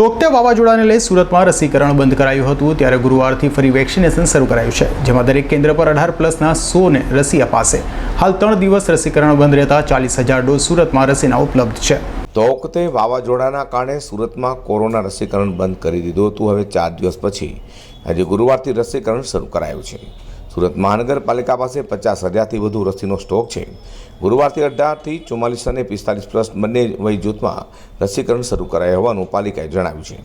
તોકતે વાવાઝોડાને લઈ સુરતમાં રસીકરણ બંધ કરાયું હતું, ત્યારે ગુરુવારથી ફરી વેક્સિનેશન શરૂ કરાયું છે, જેમાં દરેક કેન્દ્ર પર અઢાર પ્લસના સોને રસી અપાશે. હાલ ત્રણ દિવસ રસીકરણ બંધ રહેતા ચાલીસ હજાર ડોઝ સુરતમાં રસીના ઉપલબ્ધ છે. તો વખતે વાવાઝોડાના કારણે સુરતમાં કોરોના રસીકરણ બંધ કરી દીધું હતું, હવે ચાર દિવસ પછી. આજે ગુરુવારથી રસીકરણ શરૂ કરાયું છે. સુરત મહાનગરપાલિકા પાસે પચાસ હજારથી વધુ રસીનો સ્ટોક છે. ગુરુવારથી અઢારથી ચુમ્માલીસ અને પિસ્તાલીસ પ્લસ બંને વય જૂથમાં રસીકરણ શરૂ કરાયું હોવાનું પાલિકાએ જણાવ્યું છે.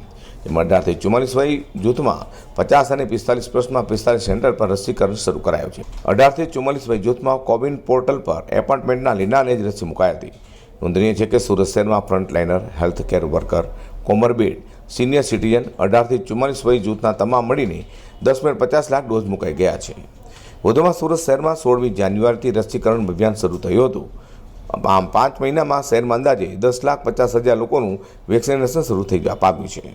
જેમાં અઢારથી ચુમ્માલીસ વય જૂથમાં પચાસ અને પિસ્તાલીસ પ્લસમાં પિસ્તાલીસ સેન્ટર પર રસીકરણ શરૂ કરાયું છે. અઢારથી ચુમ્માલીસ વય જૂથમાં કોવિન પોર્ટલ પર એપોઇન્ટમેન્ટના લીનાને જ રસી મુકાઈ હતી. નોંધનીય છે કે સુરત શહેરમાં frontliner health care worker, comorbid senior citizen અઢારથી ચુમ્માલીસ વય જૂથના તમામ મળીને દસ પોઈન્ટ પચાસ લાખ ડોઝ મુકાઈ ગયા છે. વધુમાં સુરત શહેરમાં સોળમી જાન્યુઆરીથી રસીકરણ અભિયાન શરૂ થયું હતું. આમ પાંચ મહિનામાં શહેરમાં અંદાજે દસ લાખ પચાસ હજાર લોકોનું વેક્સિનેશન શરૂ થઈ જવા પામ્યું છે.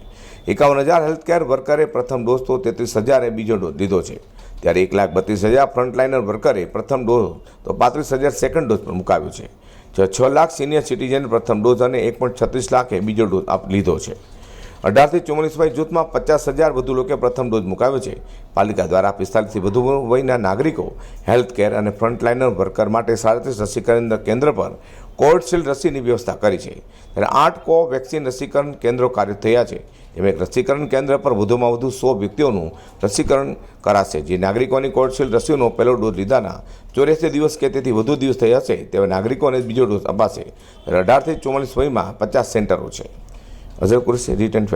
એકાવન હજાર હેલ્થકેર વર્કરે પ્રથમ ડોઝ તો તેત્રીસ હજારે બીજો ડોઝ લીધો છે. ત્યારે એક લાખ બત્રીસ હજાર ફ્રન્ટલાઇનર વર્કરે પ્રથમ ડોઝ તો પાંત્રીસ હજાર સેકન્ડ ડોઝ પણ મુકાવ્યો છે. છ લાખ સિનિયર સિટીઝન પ્રથમ ડોઝ અને એક પોઈન્ટ છત્રીસ લાખે બીજો ડોઝ આપ લીધો છે. અઢારથી ચુમ્માલીસ વય જૂથમાં પચાસ હજાર વધુ લોકોએ પ્રથમ ડોઝ મુકાવ્યો છે. પાલિકા દ્વારા પિસ્તાલીસથી વધુ વયના નાગરિકો હેલ્થ કેર અને ફ્રન્ટલાઇનર વર્કર માટે સાડત્રીસ રસીકરણ કેન્દ્ર પર કોવિડશીલ્ડ રસીની વ્યવસ્થા કરી છે. ત્યારે આઠ કો વેક્સિન રસીકરણ કેન્દ્રો કાર્ય થયા છે. એમાં એક રસીકરણ કેન્દ્ર પર વધુમાં વધુ સો વ્યક્તિઓનું રસીકરણ કરાશે. જે નાગરિકોની કોવિડશીલ્ડ રસીનો પહેલો ડોઝ લીધાના ચોર્યાસી દિવસ કે તેથી વધુ દિવસ થયા છે તેવા નાગરિકોને બીજો ડોઝ અપાશે. અઢારથી ચુમ્માલીસ વયમાં પચાસ સેન્ટરો છે. અઝર કુરશી રિટર્ન